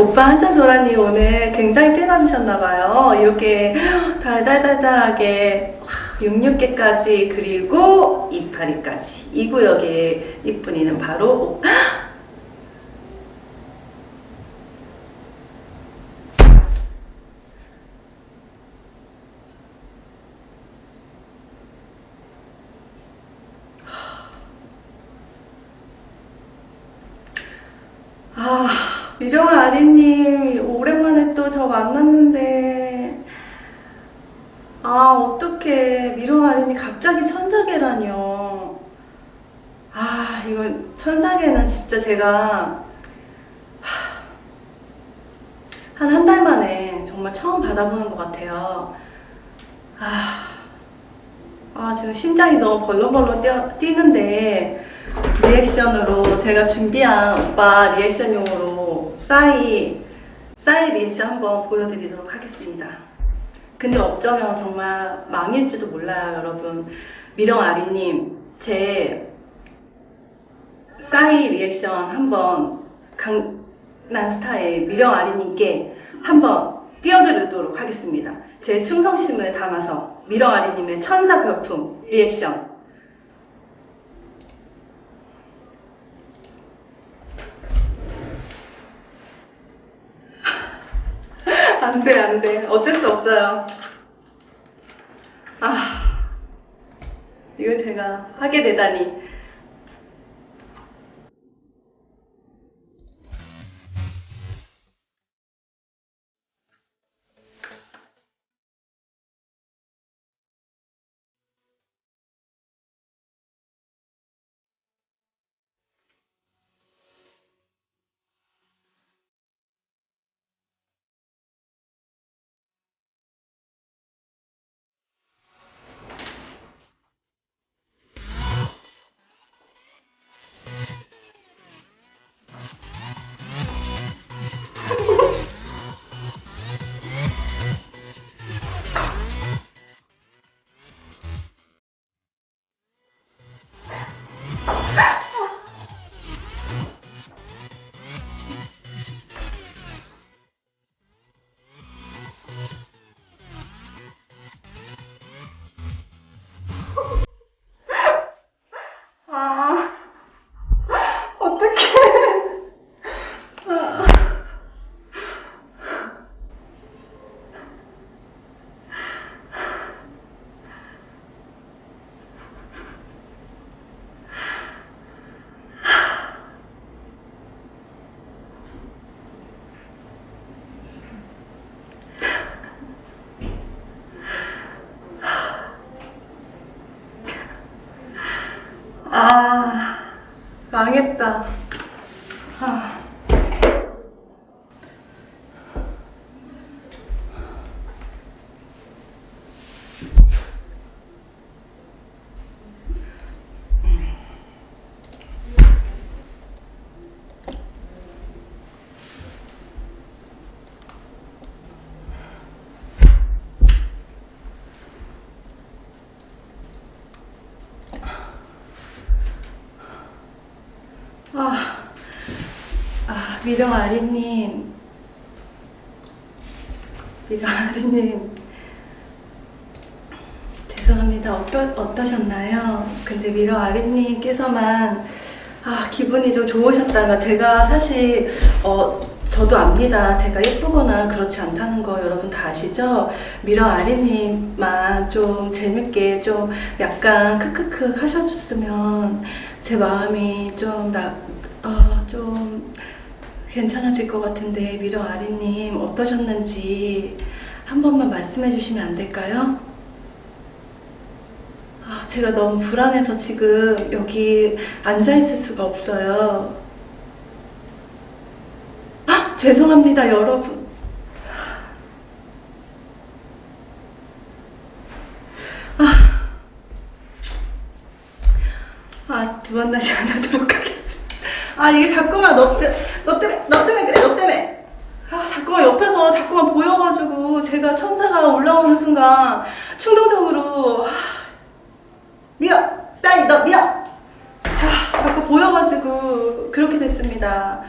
오빠 한잔 조라니 오늘 굉장히 필 받으셨나봐요. 이렇게 달달달달하게 66개까지 그리고 이파리까지 이 구역의 이쁜이는 바로 아, 미령아 아리님, 오랜만에 또 저 만났는데, 아, 어떡해. 미령아 아리님 갑자기 천사계라뇨. 아, 이거 천사계는 진짜 제가, 한 한 달 만에 정말 처음 받아보는 것 같아요. 아, 아, 지금 심장이 너무 벌렁벌렁 뛰어, 뛰는데, 리액션으로 제가 준비한 오빠 리액션용으로 싸이 싸이 리액션 한번 보여드리도록 하겠습니다. 근데 어쩌면 정말 망일지도 몰라요, 여러분. 미령 아리님, 제 싸이 리액션 한번 강남 스타일 미령 아리님께 한번 띄워드리도록 하겠습니다. 제 충성심을 담아서 미령 아리님의 천사 별풍 리액션 안 돼, 안 돼. 어쩔 수 없어요. 아, 이걸 제가 하게 되다니. 아, 망했다. 아. 아, 아, 미령 아리님. 미령 아리님. 죄송합니다. 어떠, 어떠셨나요? 근데 미령 아리님께서만, 아, 기분이 좀 좋으셨다면 제가 사실, 어, 저도 압니다. 제가 예쁘거나 그렇지 않다는 거 여러분 다 아시죠? 미령 아리님만 좀 재밌게 좀 약간 크크크 하셔줬으면 제 마음이 좀 나, 어, 좀 괜찮아질 것 같은데 미령 아리님 어떠셨는지 한 번만 말씀해 주시면 안 될까요? 아, 제가 너무 불안해서 지금 여기 앉아 있을 수가 없어요. 아, 죄송합니다, 여러분. 아, 두번 다시 안 하도록 하겠습니다. 아, 이게 자꾸만 너, 때- 너 때문에, 너 때문에 그래, 너 때문에. 아, 자꾸만 옆에서 자꾸만 보여가지고 제가 천사가 올라오는 순간 충동적으로 아, 미안! 싸이, 너 미안! 아, 자꾸 보여가지고 그렇게 됐습니다.